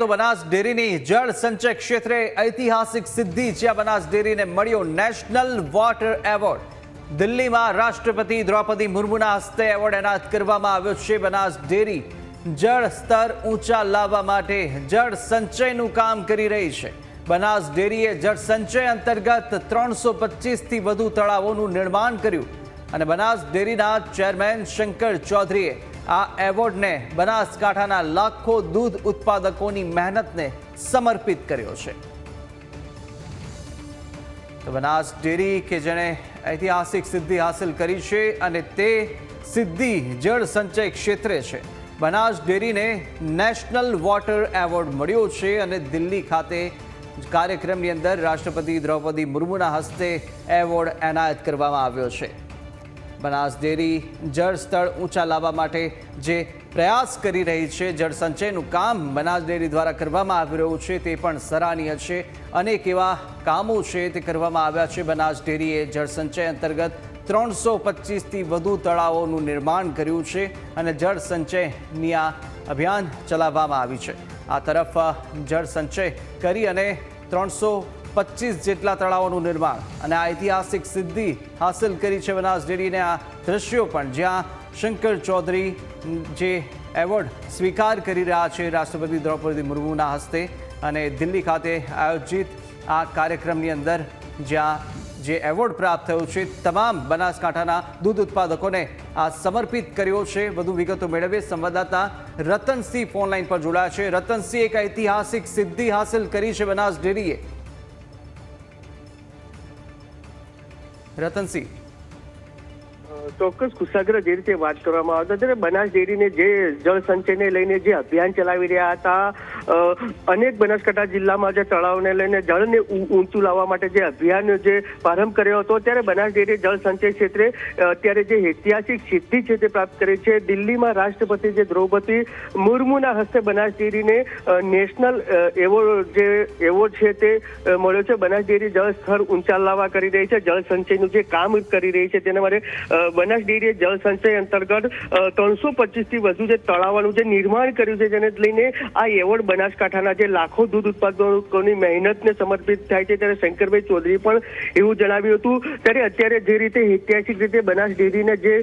બનાસ ડેરીની જળ સંચય ક્ષેત્રે ઐતિહાસિક સિદ્ધિ જ્યાં બનાસ ડેરીને મળ્યો નેશનલ વોટર એવોર્ડ. દિલ્હીમાં રાષ્ટ્રપતિ દ્રૌપદી મુર્મુના હસ્તે એવોર્ડ એનાયત કરવામાં આવ્યો છે. બનાસ ડેરી જળ સ્તર ઊંચા લાવવા માટે જળ સંચયનું કામ કરી રહી છે. બનાસ ડેરીએ જળ સંચય અંતર્ગત ત્રણસો પચીસથી વધુ તળાવોનું નિર્માણ કર્યું અને બનાસ ડેરીના ચેરમેન શંકર ચૌધરીએ આ એવોર્ડને બનાસકાંઠાના લાખો દૂધ ઉત્પાદકોની મહેનતને સમર્પિત કર્યો છે. બનાસ ડેરી કે જેણે ઐતિહાસિક સિદ્ધિ હાંસલ કરી છે અને તે સિદ્ધિ જળ સંચય ક્ષેત્રે છે. બનાસ ડેરીને નેશનલ વોટર એવોર્ડ મળ્યો છે અને દિલ્હી ખાતે કાર્યક્રમની અંદર રાષ્ટ્રપતિ દ્રૌપદી મુર્મુના હસ્તે એવોર્ડ એનાયત કરવામાં આવ્યો છે. બનાસ ડેરી જળ સ્તર ઊંચા લાવવા માટે જે પ્રયાસ કરી રહી છે, જળ સંચયનું કામ બનાસ ડેરી દ્વારા કરવામાં આવી રહ્યું છે, તે પણ સરાહનીય છે. અનેક એવા કામો છે તે કરવામાં આવ્યા છે. બનાસ ડેરીએ જળ અંતર્ગત ત્રણસો પચીસથી વધુ તળાવોનું નિર્માણ કર્યું છે અને જળ સંચયની આ અભિયાન ચલાવવામાં આવી છે. આ તરફ જળ સંચય કરી અને ત્રણસો પચીસ જેટલા તળાવોનું નિર્માણ. અને આ ઐતિહાસિક સિદ્ધિ હાંસલ કરી છે બનાસ ડેરીને આ દ્રશ્યો પણ, જ્યાં શંકર ચૌધરી જે એવોર્ડ સ્વીકાર કરી રહ્યા છે રાષ્ટ્રપતિ દ્રૌપદી મુર્મુના હસ્તે અને દિલ્હી ખાતે આયોજિત આ કાર્યક્રમની અંદર, જ્યાં જે એવોર્ડ પ્રાપ્ત થયો છે, તમામ બનાસકાંઠાના દૂધ ઉત્પાદકોને આ સમર્પિત કર્યો છે. વધુ વિગતો મેળવીએ. સંવાદદાતા રતનસિંહ ફોન લાઈન પર જોડાયા છે. રતનસિંહ, એક ઐતિહાસિક સિદ્ધિ હાંસલ કરી છે બનાસ ડેરીએ. રતનસિંહ. ચોક્કસ કુશાગ્ર જે રીતે વાત કરવામાં આવતા ત્યારે બનાસ ડેરીને જે જળ સંચયને લઈને જે અભિયાન ચલાવી રહ્યા હતા અનેક બનાસકાંઠા જિલ્લામાં જે તળાવને લઈને જળને ઊંચું લાવવા માટે જે અભિયાન જે પ્રારંભ કર્યો હતો, ત્યારે બનાસ ડેરી જળ સંચય ક્ષેત્રે અત્યારે જે ઐતિહાસિક સિદ્ધિ છે તે પ્રાપ્ત કરી છે. દિલ્હીમાં રાષ્ટ્રપતિ જે દ્રૌપદી મુર્મુના હસ્તે બનાસ ડેરીને નેશનલ એવોર્ડ જે એવોર્ડ છે તે મળ્યો છે. બનાસ ડેરી જળ સ્તર ઊંચા લાવવા કરી રહી છે. જળ સંચયનું જે કામ કરી રહી છે તેના માટે બનાસ ડેરીએ જળ સંચય અંતર્ગત ત્રણસો થી વધુ જે તળાવોનું જે નિર્માણ કર્યું છે, જેને લઈને આ એવોર્ડ બનાસકાંઠાના જે લાખો દૂધ ઉત્પાદકોની મહેનતને સમર્પિત થાય છે, ત્યારે શંકરભાઈ ચૌધરી પણ એવું જણાવ્યું હતું. ત્યારે અત્યારે જે રીતે ઐતિહાસિક રીતે બનાસ ડેરીને જે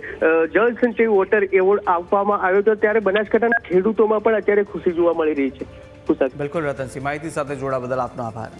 જળસંચય જળ સંચય વોટર એવોર્ડ આપવામાં આવ્યો હતો, ત્યારે બનાસકાંઠાના ખેડૂતોમાં પણ અત્યારે ખુશી જોવા મળી રહી છે. બિલકુલ, રતનસિંહ, માહિતી સાથે જોડા બદલ આપનો આભાર.